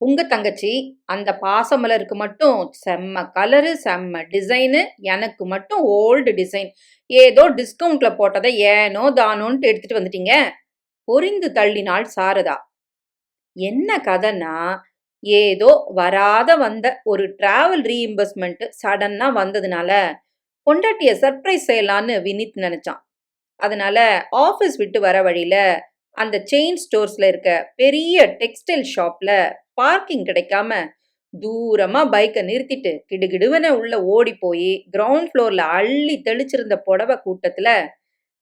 உங்க தங்கச்சி அந்த பாசமலருக்கு மட்டும் செம்ம கலரு செம்ம டிசைனு எனக்கு மட்டும் ஓல்டு டிசைன் ஏதோ டிஸ்கவுண்ட்ல போட்டதை ஏனோ தானோன்ட்டு எடுத்துட்டு வந்துட்டீங்க. பொரிந்து தள்ளினாள் சாரதா. என்ன கதைன்னா ஏதோ வராத வந்த ஒரு டிராவல் ரீஇம்பர்ஸ்மெண்ட் சடன்னா வந்ததுனால பொண்டாட்டிய சர்ப்ரைஸ் செய்யலான்னு வினித் நினைச்சான். அதனால ஆஃபீஸ் விட்டு வர வழியில அந்த செயின் ஸ்டோர்ஸ்ல இருக்க பெரிய டெக்ஸ்டைல் ஷாப்ல பார்க்கிங் கிடைக்காம தூரமா பைக்கை நிறுத்திட்டு கிடுகிடுவன உள்ள ஓடி போய் கிரவுண்ட் ஃப்ளோர்ல அள்ளி தெளிச்சிருந்த புடவை கூட்டத்துல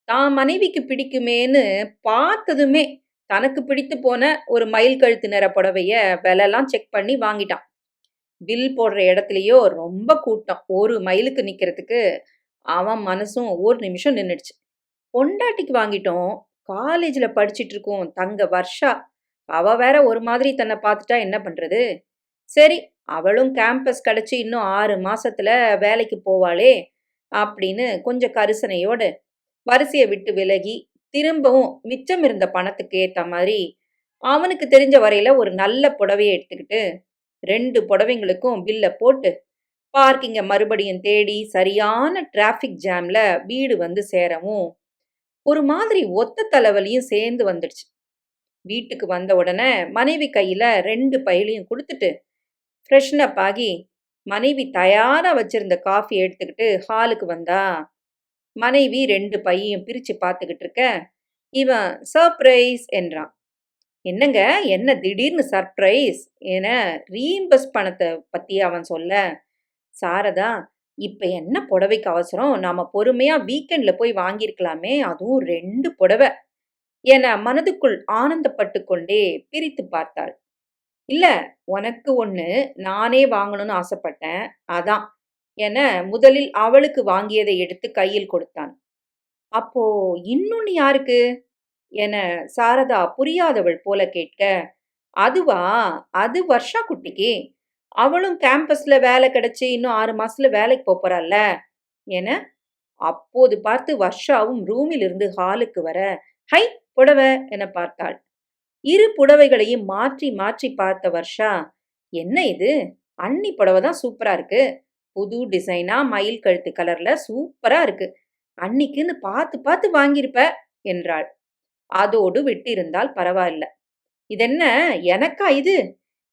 தான் மனைவிக்கு பிடிக்குமேன்னு பார்த்ததுமே தனக்கு பிடித்து போன ஒரு மயில் கழுத்து நிற புடவைய விலைலாம் செக் பண்ணி வாங்கிட்டான். பில் போடுற இடத்துலயோ ரொம்ப கூட்டம். ஒரு மைலுக்கு நிக்கிறதுக்கு அவன் மனசும் ஒரு நிமிஷம் நின்றுடுச்சு பொண்டாட்டிக்கு வாங்கிட்டோம். காலேஜில் படிச்சிட்டு இருக்கோம். தங்க வர்ஷா அவ வேற ஒரு மாதிரி தன்னை பார்த்துட்டா என்ன பண்றது? சரி அவளும் கேம்பஸ் கிடைச்சி இன்னும் ஆறு மாசத்துல வேலைக்கு போவாளே அப்படின்னு கொஞ்சம் கரிசனையோடு வரிசையை விட்டு விலகி திரும்பவும் மிச்சம் இருந்த பணத்துக்கு ஏற்ற மாதிரி அவனுக்கு தெரிஞ்ச வரையில ஒரு நல்ல புடவையை எடுத்துக்கிட்டு ரெண்டு புடவைங்களுக்கும் பில்ல போட்டு பார்க்கிங்க மறுபடியும் தேடி சரியான டிராஃபிக் ஜாம்ல வீடு வந்து சேரவும் ஒரு மாதிரி ஒத்த தலைவலியும் சேர்ந்து வந்துடுச்சு. வீட்டுக்கு வந்த உடனே மனைவி கையில் ரெண்டு பையிலையும் கொடுத்துட்டு ஃப்ரெஷ்னப் ஆகி மனைவி தயாராக வச்சிருந்த காஃபி எடுத்துக்கிட்டு ஹாலுக்கு வந்தா? மனைவி ரெண்டு பையையும் பிரித்து பார்த்துக்கிட்டு இருக்க இவன் சர்ப்ரைஸ் என்றான். என்னங்க என்ன திடீர்னு சர்ப்ரைஸ் என ரீம்பஸ் பணத்தை பற்றி அவன் சொல்ல சாரதா இப்போ என்ன புடவைக்கு அவசரம்? நாம் பொறுமையாக வீக்கெண்டில் போய் வாங்கியிருக்கலாமே அதுவும் ரெண்டு புடவை. என மனதுக்குள் ஆனந்தப்பட்டு கொண்டே பிரித்து பார்த்தாள். இல்ல உனக்கு ஒண்ணு நானே வாங்கணும்னு ஆசைப்பட்டேன் அதான் என முதலில் அவளுக்கு வாங்கியதை எடுத்து கையில் கொடுத்தான். அப்போ இன்னொன்னு யாருக்கு? என சாரதா புரியாதவள் போல கேட்க அதுவா? அது வர்ஷா குட்டிக்கு? அவளும் கேம்பஸ்ல வேலை கிடைச்சி இன்னும் ஆறு மாசத்துல வேலைக்கு போறாள்ல என அப்போது பார்த்து வர்ஷாவும் ரூமில் இருந்து ஹாலுக்கு வர ஹை புடவை என பார்த்தாள். இரு புடவைகளையும் மாற்றி மாற்றி பார்த்த வர்ஷா என்ன இது? அன்னி புடவை தான் சூப்பரா இருக்கு. புது டிசைனா மயில் கழுத்து கலர்ல சூப்பரா இருக்கு. அன்னிக்குன்னு பார்த்து பார்த்து வாங்கியிருப்ப என்றாள். அதோடு விட்டிருந்தால் பரவாயில்ல. இதென்ன? எனக்கா இது?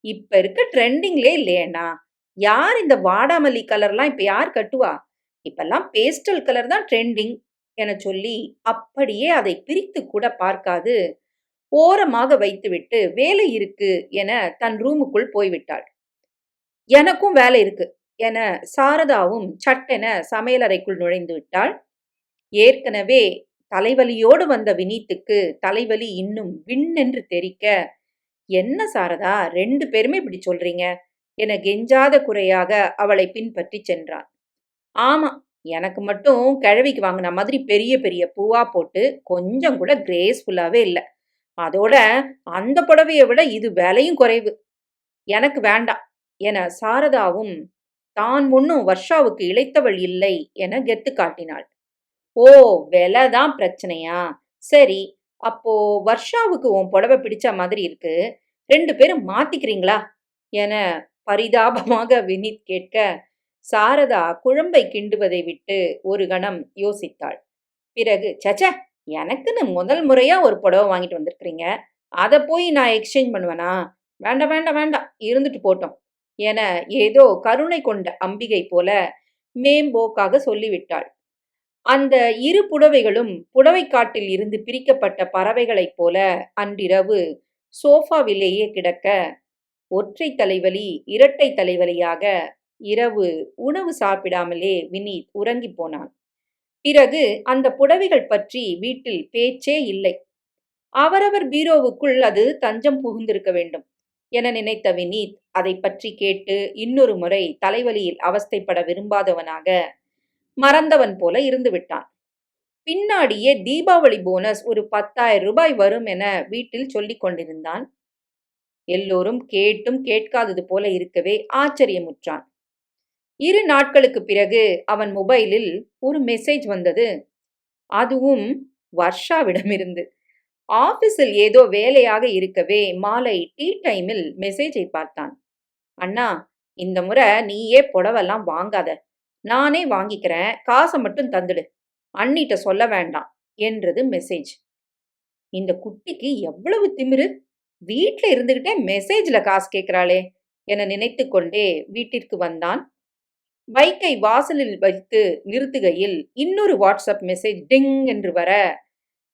இப்ப இருக்க ட்ரெண்டிங்லே இல்லையண்ணா. யார் இந்த வாடாமல்லி கலர்லாம் இப்ப யார் கட்டுவா? இப்பெல்லாம் பேஸ்டல் கலர் தான் ட்ரெண்டிங். என சொல்லி அப்படியே அதை பிரித்து கூட பார்க்காது. ஓரமாக வைத்துவிட்டு வேலை இருக்கு என தன் ரூமுக்குள் போய்விட்டாள். எனக்கும் வேலை இருக்கு என சாரதாவும் சட்டென சமையலறைக்குள் நுழைந்து விட்டாள். ஏற்கனவே தலைவலியோடு வந்த வினீத்துக்கு தலைவலி இன்னும் விண்ணென்று தெரிக்க என்ன சாரதா ரெண்டு பேருமே இப்படி சொல்றீங்க என கெஞ்சாத குறையாக அவளை பின்பற்றி சென்றான். ஆமா எனக்கு மட்டும் கிழவிக்கு வாங்கின மாதிரி பெரிய பெரிய பூவா போட்டு கொஞ்சம் கூட கிரேஸ்ஃபுல்லாவே இல்லை. அதோட அந்த புடவையை விட இது விலையும் குறைவு. எனக்கு வேண்டாம் என சாரதாவும் தான் முன்னும் வர்ஷாவுக்கு இழைத்தவள் இல்லை என கெத்து காட்டினாள். ஓ விலை தான் பிரச்சனையா? சரி அப்போ வர்ஷாவுக்கு உன் புடவை பிடிச்ச மாதிரி இருக்கு. ரெண்டு பேரும் மாத்திக்கிறீங்களா? என பரிதாபமாக வினித் கேட்க சாரதா குழம்பை கிண்டுவதை விட்டு ஒரு கணம் யோசித்தாள். பிறகு சச்ச எனக்குன்னு முதல் முறையா ஒரு புடவை வாங்கிட்டு வந்திருக்கிறீங்க. அதை போய் நான் எக்ஸ்சேஞ்ச் பண்ணுவேனா? வேண்டாம் வேண்டாம் வேண்டாம். இருந்துட்டு போட்டோம். என ஏதோ கருணை கொண்ட அம்பிகை போல மேம்போக்காக சொல்லிவிட்டாள். அந்த இரு புடவைகளும் புடவைக்காட்டில் இருந்து பிரிக்கப்பட்ட பறவைகளைப் போல அன்றிரவு சோஃபாவிலேயே கிடக்க ஒற்றை தலைவலி இரட்டை தலைவலியாக இரவு உணவு சாப்பிடாமலே வினீத் உறங்கி போனான். பிறகு அந்த புடவைகள் பற்றி வீட்டில் பேச்சே இல்லை. அவரவர் பீரோவுக்குள் அது தஞ்சம் புகுந்திருக்க வேண்டும் என நினைத்த வினீத் அதை பற்றி கேட்டு இன்னொரு முறை தலைவலியில் அவஸ்தைப்பட விரும்பாதவனாக மறந்தவன் போல இருந்து விட்டான். பின்னாடியே தீபாவளி போனஸ் ஒரு பத்தாயிரம் ரூபாய் வரும் என வீட்டில் சொல்லிக் கொண்டிருந்தான். எல்லோரும் கேட்டும் கேட்காதது போல இருக்கவே ஆச்சரியமுற்றான். இரு நாட்களுக்கு பிறகு அவன் மொபைலில் ஒரு மெசேஜ் வந்தது. அதுவும் வர்ஷாவிடமிருந்து. ஆபீஸில் ஏதோ வேலையாக இருக்கவே மாலை டீ டைமில் மெசேஜை பார்த்தான். அண்ணா இந்த முறை நீயே புடவெல்லாம் வாங்காத. நானே வாங்கிக்கிறேன். காசை மட்டும் தந்துடு. அண்ணிட்ட சொல்ல வேண்டாம் என்றது மெசேஜ் இந்த குட்டிக்கு எவ்வளவு திமிரு. வீட்டில் இருந்துகிட்டே மெசேஜில் காசு கேட்குறாளே என நினைத்து கொண்டே வீட்டிற்கு வந்தான். பைக்கை வாசலில் வைத்து நிறுத்துகையில் இன்னொரு வாட்ஸ்அப் மெசேஜ் டிங் என்று வர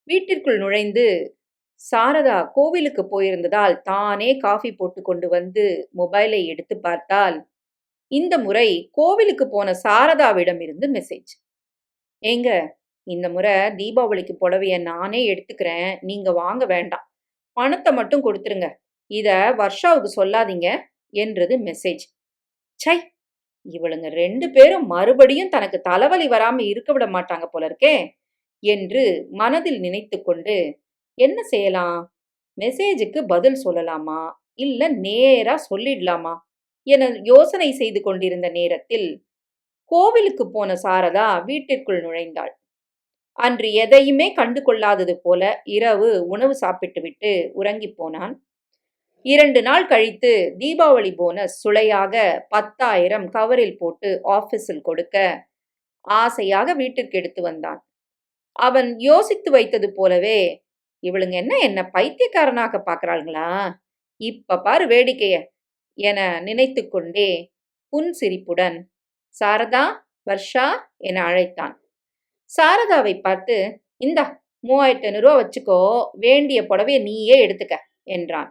வீட்டிற்குள் நுழைந்து சாரதா கோவிலுக்கு போயிருந்ததால் தானே காஃபி போட்டு கொண்டு வந்து மொபைலை எடுத்து பார்த்தால் இந்த முறை கோவிலுக்கு போன சாரதாவிடம் இருந்து மெசேஜ். ஏங்க இந்த முறை தீபாவளிக்கு புடவைய நானே எடுத்துக்கிறேன் நீங்க வாங்க வேண்டாம். பணத்தை மட்டும் கொடுத்துருங்க. இத வர்ஷாவுக்கு சொல்லாதீங்க என்றது மெசேஜ். சை இவளுங்க ரெண்டு பேரும் மறுபடியும் தனக்கு தலைவலி வராம இருக்க விட மாட்டாங்க போல இருக்கே என்று மனதில் நினைத்து கொண்டு என்ன செய்யலாம்? மெசேஜுக்கு பதில் சொல்லலாமா? இல்ல நேரா சொல்லிடலாமா? என யோசனை செய்து கொண்டிருந்த நேரத்தில் கோவிலுக்கு போன சாரதா வீட்டிற்குள் நுழைந்தாள். அன்று எதையுமே கண்டு கொள்ளாதது போல இரவு உணவு சாப்பிட்டுவிட்டு உறங்கி போனான். இரண்டு நாள் கழித்து தீபாவளி போனஸ் சுளையாக பத்தாயிரம் கவரில் போட்டு ஆபீஸில் கொடுக்க ஆசையாக வீட்டிற்கு எடுத்து வந்தான். அவன் யோசித்து வைத்தது போலவே இவளுங்க என்ன என்ன பைத்தியக்காரனாக பார்க்கறாளுங்களா இப்ப பாரு வேடிக்கைய என நினைத்து கொண்டே புன்சிரிப்புடன் சாரதா வர்ஷா என அழைத்தான். சாரதாவை பார்த்து இந்தா மூவாயிரத்தி ஐநூறுரூவா வச்சுக்கோ வேண்டிய புடவையை நீயே எடுத்துக்க என்றான்.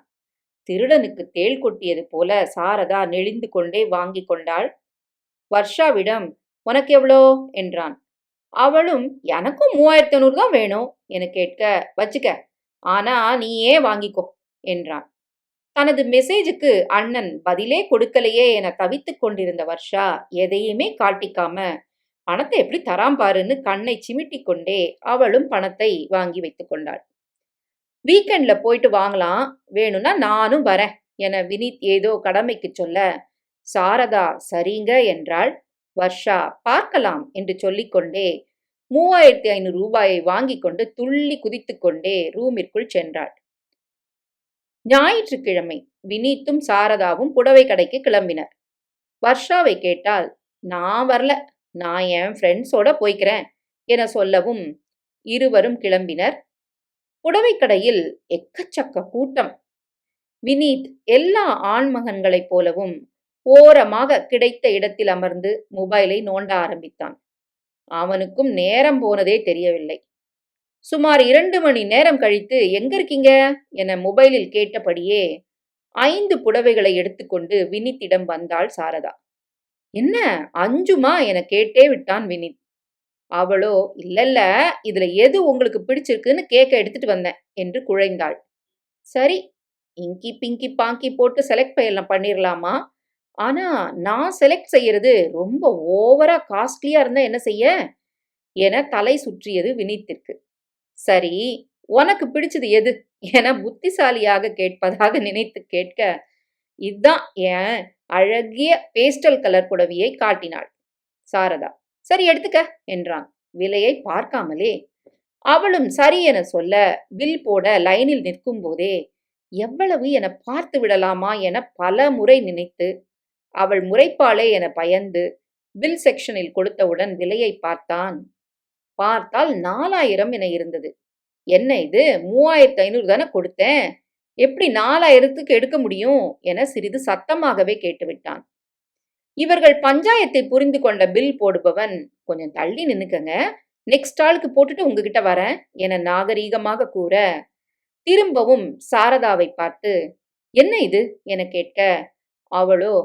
திருடனுக்கு தேள் கொட்டியது போல சாரதா நெளிந்து கொண்டே வாங்கி கொண்டாள். வர்ஷாவிடம் உனக்கு எவ்வளோ என்றான். அவளும் எனக்கும் மூவாயிரத்தி ஐநூறு தான் வேணும் என கேட்க வச்சுக்க ஆனா நீயே வாங்கிக்கோ என்றான். தனது மெசேஜுக்கு அண்ணன் பதிலே கொடுக்கலையே என தவித்துக் கொண்டிருந்த வர்ஷா எதையுமே காட்டிக்காம பணத்தை எப்படி தராம் பாருன்னு கண்ணை சிமிட்டி கொண்டே அவளும் பணத்தை வாங்கி வைத்து கொண்டாள். வீக்கெண்டில் போயிட்டு வாங்கலாம். வேணும்னா நானும் வரேன். என வினித் ஏதோ கடமைக்கு சொல்ல சாரதா சரிங்க என்றாள். வர்ஷா பார்க்கலாம் என்று சொல்லிக்கொண்டே மூவாயிரத்தி ஐநூறு ரூபாயை வாங்கி கொண்டு துள்ளி குதித்து கொண்டே ரூமிற்குள் சென்றாள். ஞாயிற்றுக்கிழமை வினீத்தும் சாரதாவும் புடவை கடைக்கு கிளம்பினர். வர்ஷாவை கேட்டால் நான் வரல. நான் என் ஃப்ரெண்ட்ஸோட போய்க்கிறேன் என சொல்லவும் இருவரும் கிளம்பினர். புடவை கடையில் எக்கச்சக்க கூட்டம். வினீத் எல்லா ஆண்மகன்களைப் போலவும் ஓரமாக கிடைத்த இடத்தில் அமர்ந்து மொபைலை நோண்ட ஆரம்பித்தான். அவனுக்கும் நேரம் போனதே தெரியவில்லை. சுமார் இரண்டு மணி நேரம் கழித்து எங்க இருக்கீங்க? என மொபைலில் கேட்டபடியே ஐந்து புடவைகளை எடுத்துக்கொண்டு வினித்திடம் வந்தாள் சாரதா. என்ன அஞ்சுமா? என கேட்டே விட்டான் வினித். அவளோ இல்லல்ல இதுல எது உங்களுக்கு பிடிச்சிருக்குன்னு கேக்க எடுத்துட்டு வந்தேன் என்று குழைந்தாள். சரி இங்கி பிங்கி பாங்கி போட்டு செலக்ட் பண்ணலாம் பண்ணிடலாமா ஆனா நான் செலக்ட் செய்யறது ரொம்ப ஓவரா காஸ்ட்லியா இருந்தா என்ன செய்ய? என தலை சுற்றியது வினித்திற்கு. சரி உனக்கு பிடிச்சது எது? என புத்திசாலியாக கேட்பதாக நினைத்து கேட்க இதுதான் என் அழகிய பேஸ்டல் கலர் புடவையை காட்டினாள் சாரதா. சரி எடுத்துக்க என்றான். விலையை பார்க்காமலே. அவளும் சரி என சொல்ல பில் போட லைனில் நிற்கும் போதே எவ்வளவு என பார்த்து விடலாமா என பல முறை நினைத்து அவள் முறைப்பாளே என பயந்து பில் செக்ஷனில் கொடுத்தவுடன் விலையை பார்த்தான். பார்த்தால் நாலாயிரம் என இருந்தது. என்ன இது? மூவாயிரத்து ஐநூறு தானே கொடுத்தேன்? எப்படி நாலாயிரத்துக்கு எடுக்க முடியும்? என சிறிது சத்தமாகவே கேட்டுவிட்டான். இவர்கள் பஞ்சாயத்தை புரிந்து கொண்ட பில் போடுபவன் கொஞ்சம் தள்ளி நின்னுக்கங்க. நெக்ஸ்ட் ஆளுக்கு போட்டுட்டு உங்ககிட்ட வரேன் என நாகரீகமாக கூற திரும்பவும் சாரதாவை பார்த்து என்ன இது? என கேட்க அவளோ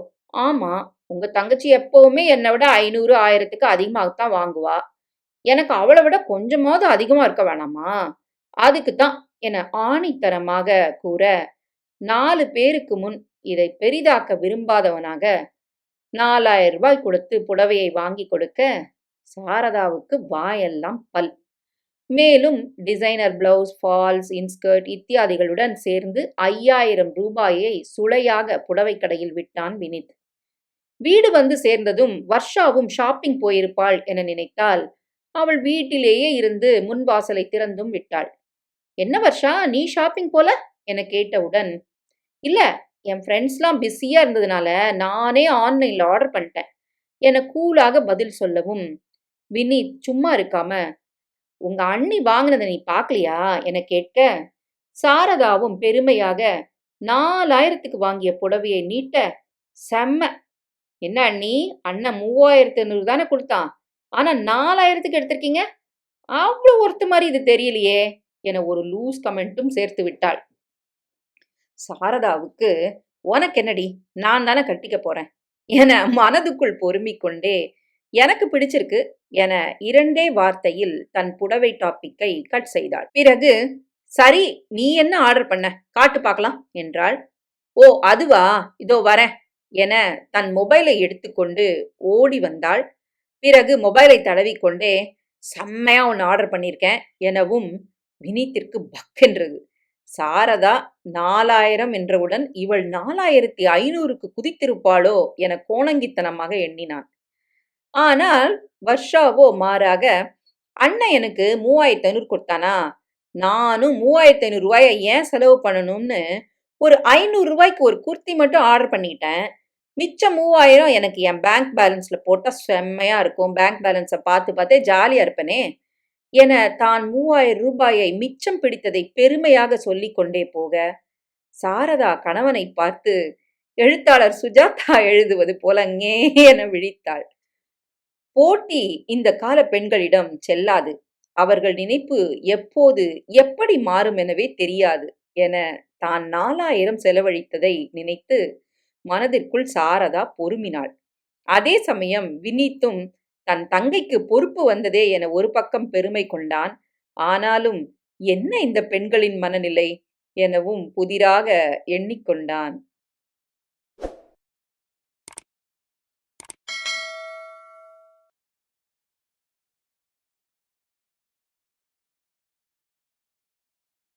ஆமா உங்க தங்கச்சி எப்பவுமே என்னை விட ஐநூறு ஆயிரத்துக்கு அதிகமாகத்தான் வாங்குவா. எனக்கு அவளை விட கொஞ்சமாவது அதிகமா இருக்க வேணாமா? அதுக்கு தான் என ஆணித்தரமாக கூற நாலு பேருக்கு முன் இதை பெரிதாக்க விரும்பாதவனாக நாலாயிரம் ரூபாய் கொடுத்து புடவையை வாங்கி கொடுக்க சாரதாவுக்கு வாயெல்லாம் பல். மேலும் டிசைனர் பிளவுஸ் ஃபால்ஸ் இன்ஸ்கர்ட் இத்தியாதிகளுடன் சேர்ந்து ஐயாயிரம் ரூபாயை சுளையாக புடவைக்கடையில் விட்டான் வினித். வீடு வந்து சேர்ந்ததும் வர்ஷாவும் ஷாப்பிங் போயிருப்பாள் என நினைத்தால் அவள் வீட்டிலேயே இருந்து முன்வாசலை திறந்தும் விட்டாள். என்ன வர்ஷா நீ ஷாப்பிங் போல? என கேட்டவுடன் இல்ல என் ஃப்ரெண்ட்ஸ்லாம் பிஸியாக இருந்ததுனால நானே ஆன்லைனில் ஆர்டர் பண்ணிட்டேன். என கூலாக பதில் சொல்லவும். வினீத் சும்மா இருக்காம உங்க அண்ணி வாங்கினதை நீ பார்க்கலையா என கேட்க சாரதாவும் பெருமையாக நாலாயிரத்துக்கு வாங்கிய புடவையை நீட்ட செம்ம. என்ன அண்ணி? அண்ணன் மூவாயிரத்து ஐநூறு தானே கொடுத்தான். ஆனா நாலாயிரத்துக்கு எடுத்திருக்கீங்க? அவ்வளோ ஒருத்த மாதிரி இது தெரியலையே என ஒரு லூஸ் கமெண்ட்டும் சேர்த்து விட்டாள். சாரதாவுக்கு உனக்கு என்னடி நான் தானே கட்டிக்க போறேன். என மனதுக்குள் பொறுமி கொண்டே எனக்கு பிடிச்சிருக்கு என இரண்டே வார்த்தையில் தன் புடவை டாப்பிக்கை கட் செய்தாள். பிறகு சரி நீ என்ன ஆர்டர் பண்ண? காட்டு பார்க்கலாம் என்றாள். ஓ அதுவா? இதோ வரேன் என தன் மொபைலை எடுத்துக்கொண்டு ஓடி வந்தாள். பிறகு மொபைலை தடவிக்கொண்டே செம்மையா ஒன்று ஆர்டர் பண்ணியிருக்கேன் எனவும் வினீத்திற்கு பக்கென்றது சாரதா நாலாயிரம் என்றவுடன் இவள் நாலாயிரத்தி ஐநூறுக்கு குதித்திருப்பாளோ என கோணங்கித்தனமாக எண்ணினான் ஆனால் வர்ஷாவோ மாறாக அண்ணன் எனக்கு மூவாயிரத்தி ஐநூறு கொடுத்தானா? நானும் மூவாயிரத்தி ஐநூறு ரூபாயை ஏன் செலவு பண்ணணும்னு ஒரு ஐநூறு ரூபாய்க்கு ஒரு குர்த்தி மட்டும் ஆர்டர் பண்ணிட்டேன். மிச்சம் மூவாயிரம் எனக்கு என் பேங்க் பேலன்ஸில் போட்டால் செம்மையாக இருக்கும். பேங்க் பேலன்ஸை பார்த்து பார்த்தே ஜாலியாக இருப்பேனே. என தான் மூவாயிரம் ரூபாயை மிச்சம் பிடித்ததை பெருமையாக சொல்லிக் கொண்டே போக சாரதா கணவனை பார்த்து எழுத்தாளர் சுஜாதா எழுதுவது போல அங்கே என விழித்தாள். போட்டி இந்த கால பெண்களிடம் செல்லாது. அவர்கள் நினைப்பு எப்போது எப்படி மாறும் எனவே தெரியாது என தான் நாலாயிரம் செலவழித்ததை நினைத்து மனதிற்குள் சாரதா பொறுமினாள். அதே சமயம் வினீத்தும் தன் தங்கைக்கு பொறுப்பு வந்ததே என ஒரு பக்கம் பெருமை கொண்டான். ஆனாலும் என்ன இந்த பெண்களின் மனநிலை? எனவும் புதிராக எண்ணிக்கொண்டான்